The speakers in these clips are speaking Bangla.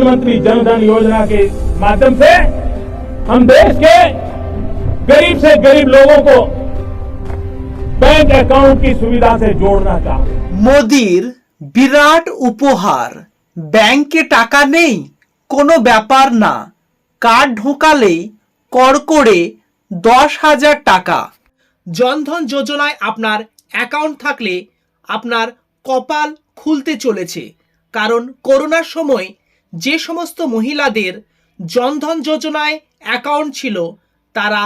प्रधानमंत्री जन धन योजना के माध्यम से हम देश के गरीब से गरीब लोगों को बैंक अकाउंट की सुविधा से जोड़ना चाहते हैं মোদির বিরাট উপহার ব্যাংকে টাকা নেই কোনো ব্যাপার না কার্ড ঢোকালেই করকরে দশ হাজার টাকা জনধন যোজনায় আপনার অ্যাকাউন্ট থাকলে আপনার কপাল খুলতে চলেছে কারণ করোনার সময় যে সমস্ত মহিলাদের জনধন যোজনায় অ্যাকাউন্ট ছিল, তারা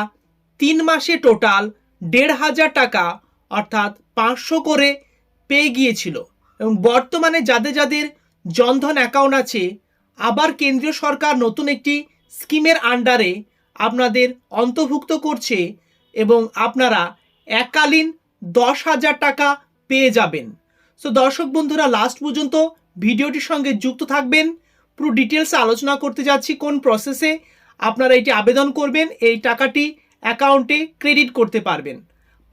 তিন মাসে টোটাল দেড় হাজার টাকা, অর্থাৎ পাঁচশো করে পেয়ে গিয়েছিল। এবং বর্তমানে যাদের যাদের জনধন অ্যাকাউন্ট আছে, আবার কেন্দ্রীয় সরকার নতুন একটি স্কিমের আন্ডারে আপনাদের অন্তর্ভুক্ত করছে এবং আপনারা এককালীন দশ হাজার টাকা পেয়ে যাবেন। সো দর্শক বন্ধুরা লাস্ট পর্যন্ত ভিডিওটির সঙ্গে যুক্ত থাকবেন। পুরো ডিটেলসে আলোচনা করতে যাচ্ছি কোন প্রসেসে আপনারা এটি আবেদন করবেন, এই টাকাটি অ্যাকাউন্টে ক্রেডিট করতে পারবেন।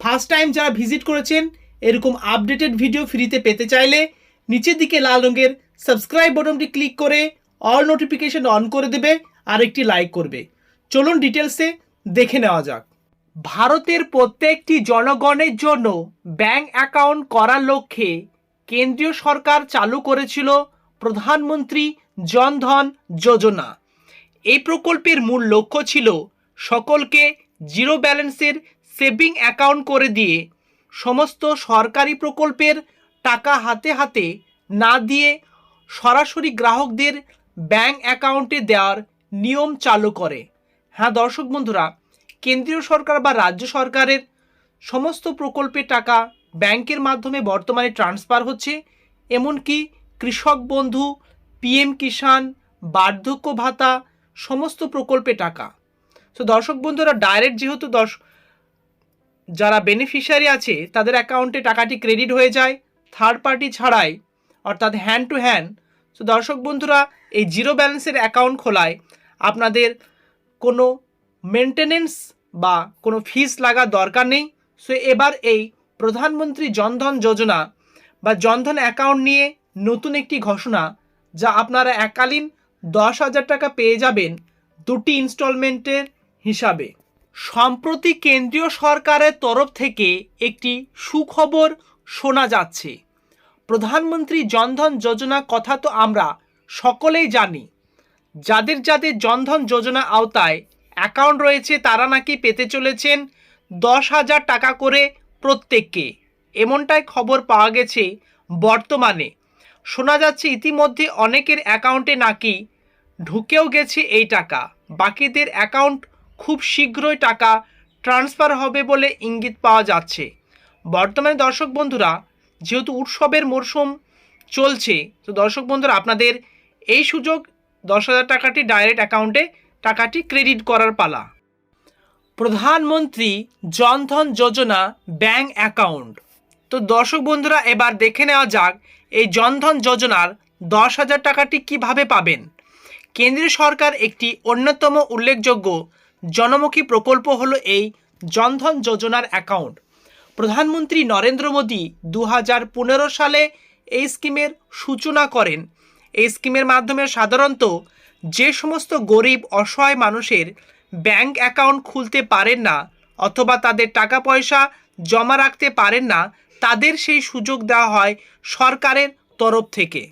ফার্স্ট টাইম যারা ভিজিট করেছেন, এরকম আপডেটেড ভিডিও ফ্রিতে পেতে চাইলে নিচের দিকে লাল রঙের সাবস্ক্রাইব বটনটি ক্লিক করে অল নোটিফিকেশন অন করে দেবে আর একটি লাইক করবে। চলুন ডিটেলসে দেখে নেওয়া যাক। ভারতের প্রত্যেকটি জনগণের জন্য ব্যাংক অ্যাকাউন্ট করার লক্ষ্যে কেন্দ্রীয় সরকার চালু করেছিল প্রধানমন্ত্রী জনধন যোজনা। এই প্রকল্পের মূল লক্ষ্য ছিল সকলকে জিরো ব্যালেন্সের সেভিং অ্যাকাউন্ট করে দিয়ে সমস্ত সরকারি প্রকল্পের টাকা হাতে হাতে না দিয়ে সরাসরি গ্রাহকদের ব্যাংক অ্যাকাউন্টে দেওয়ার নিয়ম চালু করে। হ্যাঁ দর্শক বন্ধুরা, কেন্দ্রীয় সরকার বা রাজ্য সরকারের সমস্ত প্রকল্পের টাকা ব্যাংকের মাধ্যমে বর্তমানে ট্রান্সফার হচ্ছে, এমনকি কৃষক বন্ধু, পিএম কিষাণ, বার্ধক্য ভাতা, সমস্ত প্রকল্পে টাকা। তো দর্শক বন্ধুরা ডাইরেক্ট যেহেতু দশ যারা বেনিফিশিয়ারি আছে, তাদের অ্যাকাউন্টে টাকাটি ক্রেডিট হয়ে যায়। থার্ড পার্টি ছাড়াই, অর্থাৎ হ্যান্ড টু হ্যান্ড তো দর্শক বন্ধুরা, এই জিরো ব্যালেন্সের অ্যাকাউন্ট খোলায় আপনাদের কোনো মেনটেনেন্স বা কোনো ফিস লাগার দরকার নেই। সো এবার এই প্রধানমন্ত্রী জনধন যোজনা বা জনধন অ্যাকাউন্ট নিয়ে নতুন একটি ঘোষণা যা আপনারা এককালীন দশ হাজার টাকা পেয়ে যাবেন দুটি ইনস্টলমেন্টের হিসাবে। সম্প্রতি কেন্দ্রীয় সরকারের তরফ থেকে একটি সুখবর শোনা যাচ্ছে। প্রধানমন্ত্রী জনধন যোজনা কথা তো আমরা সকলেই জানি। যাদের যাদের জনধন যোজনা আওতায় অ্যাকাউন্ট রয়েছে, তারা নাকি পেতে চলেছেন দশ হাজার টাকা করে প্রত্যেককে। এমনটাই খবর পাওয়া গেছে বর্তমানে। শোনা যাচ্ছে ইতিমধ্যে অনেকের অ্যাকাউন্টে নাকি ঢুকেও গেছে এই টাকা। বাকিদের অ্যাকাউন্ট খুব শীঘ্রই টাকা ট্রান্সফার হবে বলে ইঙ্গিত পাওয়া যাচ্ছে। বর্তমানে দর্শক বন্ধুরা, যেহেতু উৎসবের মরশুম চলছে, তো দর্শক বন্ধুরা, আপনাদের এই সুযোগ দশ হাজার টাকাটি ডাইরেক্ট অ্যাকাউন্টে টাকাটি ক্রেডিট করার পালা। প্রধানমন্ত্রী জনধন যোজনা ব্যাংক অ্যাকাউন্ট তো দর্শক বন্ধুরা, এবার দেখে নেওয়া যাক এই জনধন যোজনার দশ হাজার টাকাটি কীভাবে পাবেন? কেন্দ্রীয় সরকার একটি অন্যতম উল্লেখযোগ্য জনমুখী প্রকল্প হলো এই জনধন যোজনার অ্যাকাউন্ট। প্রধানমন্ত্রী নরেন্দ্র মোদী দু হাজার পনেরো সালে এই স্কিমের সূচনা করেন। এই স্কিমের মাধ্যমে সাধারণত যে সমস্ত গরিব, অসহায় মানুষের ব্যাংক অ্যাকাউন্ট খুলতে পারেন না অথবা তাদের টাকা পয়সা জমা রাখতে পারেন না তাদের সেই সুযোগ দেওয়া হয় সরকারের তরফ থেকে।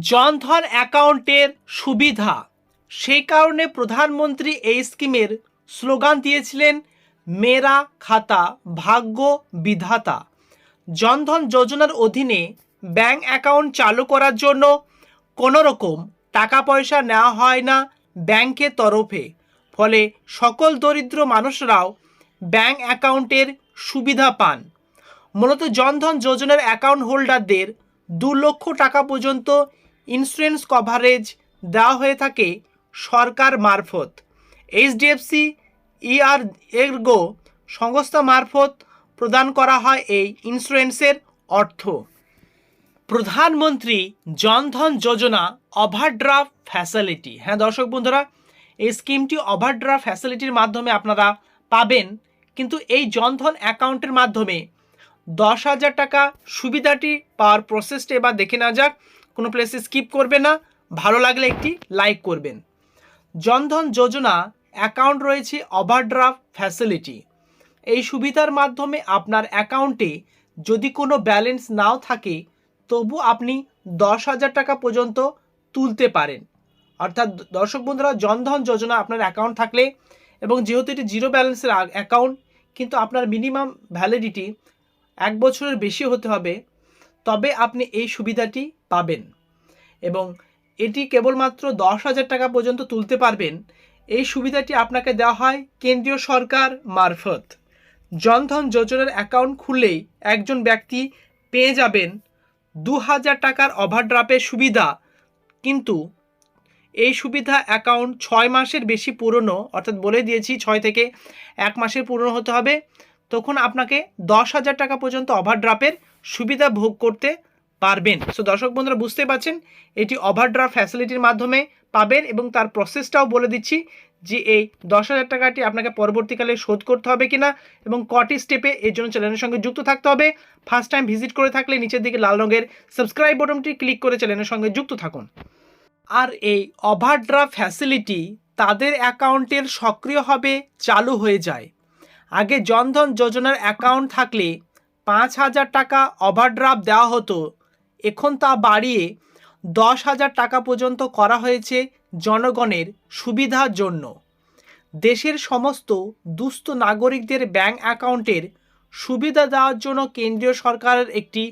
জনধন অ্যাকাউন্টের সুবিধা। সেই কারণে প্রধানমন্ত্রী এই স্কিমের স্লোগান দিয়েছিলেন, মেরা খাতা, ভাগ্য বিধাতা। জনধন যোজনার অধীনে ব্যাংক অ্যাকাউন্ট চালু করার জন্য কোনো রকম টাকা পয়সা নেওয়া হয় না ব্যাংকের তরফে। ফলে সকল দরিদ্র মানুষরাও ব্যাংক অ্যাকাউন্টের সুবিধা পান। মূলত জনধন যোজনার অ্যাকাউন্ট হোল্ডারদের দু লক্ষ টাকা পর্যন্ত ইন্স্যুরেন্স কভারেজ দেওয়া হয়ে থাকে সরকার মারফত। এইচডিএফসি ইআর এরগো সংস্থা মারফত প্রদান করা হয় এই ইন্স্যুরেন্সের অর্থ। প্রধানমন্ত্রী জনধন যোজনা ওভারড্রাফট ফ্যাসিলিটি হ্যাঁ দর্শক বন্ধুরা, এই স্কিমটি ওভারড্রাফট ফ্যাসিলিটির মাধ্যমে আপনারা পাবেন, কিন্তু এই জনধন অ্যাকাউন্টের মাধ্যমে দশ হাজার টাকা সুবিধাটি পাওয়ার প্রসেসটা এবার দেখে না যাক। কোনো প্লেসে স্কিপ করবে না। ভালো লাগলে একটি লাইক করবেন। জনধন যোজনা অ্যাকাউন্ট রয়েছে ওভারড্রাফট ফ্যাসিলিটি এই সুবিধার মাধ্যমে আপনার অ্যাকাউন্টে যদি কোনো ব্যালেন্স নাও থাকে, তবু আপনি দশ হাজার টাকা পর্যন্ত তুলতে পারেন। অর্থাৎ দর্শক বন্ধুরা, জনধন যোজনা আপনার অ্যাকাউন্ট থাকলে এবং যেহেতু এটি জিরো ব্যালেন্সের অ্যাকাউন্ট কিন্তু আপনার মিনিমাম ভ্যালিডিটি এক বছরের বেশি হতে হবে, তবে আপনি এই সুবিধাটি পাবেন। এবং এটি কেবলমাত্র দশ হাজার টাকা পর্যন্ত তুলতে পারবেন। এই সুবিধাটি আপনাকে দেওয়া হয় কেন্দ্রীয় সরকার মারফত। জনধন যোজনার অ্যাকাউন্ট খুললেই একজন ব্যক্তি পেয়ে যাবেন দু হাজার টাকার ওভারড্রাফের সুবিধা। কিন্তু এই সুবিধা অ্যাকাউন্ট ছয় মাসের বেশি পুরনো, অর্থাৎ বলে দিয়েছি ছয় থেকে এক মাসের পুরনো হতে হবে। তখন আপনাকে দশ হাজার টাকা পর্যন্ত ওভারড্রাফের সুবিধা ভোগ করতে পারবেন। সো দর্শক বন্ধুরা বুঝতে পারছেন, এটি ওভারড্রাফট ফ্যাসিলিটির মাধ্যমে পাবেন এবং তার প্রসেসটাও বলে দিচ্ছি যে এই দশ হাজার টাকাটি আপনাকে পরবর্তীকালে শোধ করতে হবে কিনা এবং কটি স্টেপে এর জন্য চ্যানেলের সঙ্গে যুক্ত থাকতে হবে। ফার্স্ট টাইম ভিজিট করে থাকলে নিচের দিকে লাল রঙের সাবস্ক্রাইব বটনটি ক্লিক করে চ্যানেলের সঙ্গে যুক্ত থাকুন। আর এই ওভারড্রাফট ফ্যাসিলিটি তাদের অ্যাকাউন্টের সক্রিয় হবে, চালু হয়ে যায়। আগে জনধন যোজনার অ্যাকাউন্ট থাকলে পাঁচ হাজার টাকা ওভারড্রাফট দেওয়া হতো। এখন তা বাড়িয়ে দশ হাজার টাকা পর্যন্ত করা হয়েছে জনগণের সুবিধার জন্য। দেশের সমস্ত দুস্থ নাগরিকদের ব্যাংক অ্যাকাউন্টের সুবিধা দেওয়ার জন্য কেন্দ্রীয় সরকারের একটি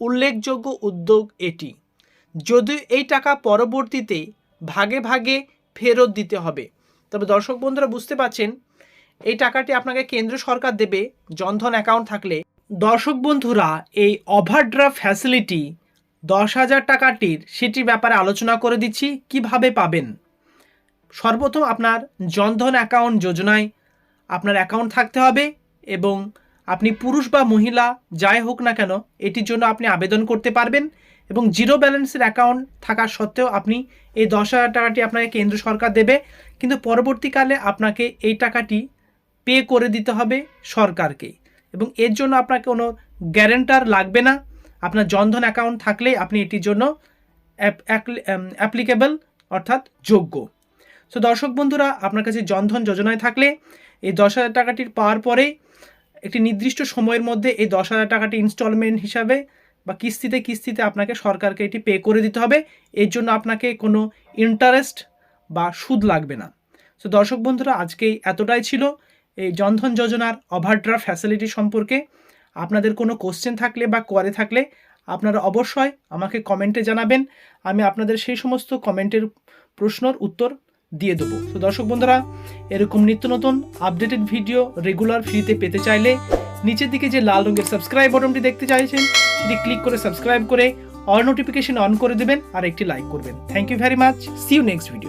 উল্লেখযোগ্য উদ্যোগ এটি। যদিও এই টাকা পরবর্তীতে ভাগে ভাগে ফেরত দিতে হবে। তবে দর্শক বন্ধুরা, বুঝতে পারছেন এই টাকাটি আপনাকে কেন্দ্র সরকার দেবে। জনধন অ্যাকাউন্ট থাকলে। দর্শক বন্ধুরা, এই ওভারড্রাফট ফ্যাসিলিটি দশ হাজার টাকাটির সেটির ব্যাপারে আলোচনা করে দিচ্ছি, কীভাবে পাবেন? সর্বপ্রথম আপনার জনধন অ্যাকাউন্ট যোজনায় আপনার অ্যাকাউন্ট থাকতে হবে এবং আপনি পুরুষ বা মহিলা, যাই হোক না কেন, এটির জন্য আপনি আবেদন করতে পারবেন এবং জিরো ব্যালেন্সের অ্যাকাউন্ট থাকা সত্ত্বেও আপনি এই দশ হাজার টাকাটি আপনাকে কেন্দ্র সরকার দেবে। কিন্তু পরবর্তীকালে আপনাকে এই টাকাটি পে করে দিতে হবে সরকারকে। এবং এর জন্য আপনাকে কোনো গ্যারেন্টার লাগবে না। আপনার জনধন অ্যাকাউন্ট থাকলেই আপনি এটির জন্য অ্যাপ্লিকেবল অর্থাৎ যোগ্য। সো দর্শক বন্ধুরা, আপনার কাছে জনধন যোজনায় থাকলে এই দশ হাজার টাকাটির পাওয়ার পরে একটি নির্দিষ্ট সময়ের মধ্যে এই দশ হাজার টাকাটি ইনস্টলমেন্ট হিসাবে বা কিস্তিতে কিস্তিতে আপনাকে সরকারকে এটি পে করে দিতে হবে। এর জন্য আপনাকে কোনো ইন্টারেস্ট বা সুদ লাগবে না। সো দর্শক বন্ধুরা, আজকে এতটাই ছিল। এই জনধন যোজনার ওভারড্রাফট ফ্যাসিলিটি সম্পর্কে আপনাদের কোনো কোশ্চেন থাকলে বা করে থাকলে আপনারা অবশ্যই আমাকে কমেন্টে জানাবেন। আমি আপনাদের সেই সমস্ত কমেন্টের প্রশ্নর উত্তর দিয়ে দেবো। তো দর্শক বন্ধুরা, এরকম নিত্য নতুন আপডেটেড ভিডিও রেগুলার ফ্রিতে পেতে চাইলে নিচের দিকে যে লাল রঙের সাবস্ক্রাইব বটনটি দেখতে চাইছেন, সেটি ক্লিক করে সাবস্ক্রাইব করে অল নোটিফিকেশন অন করে দেবেন আর একটি লাইক করবেন। Thank you very much see you next video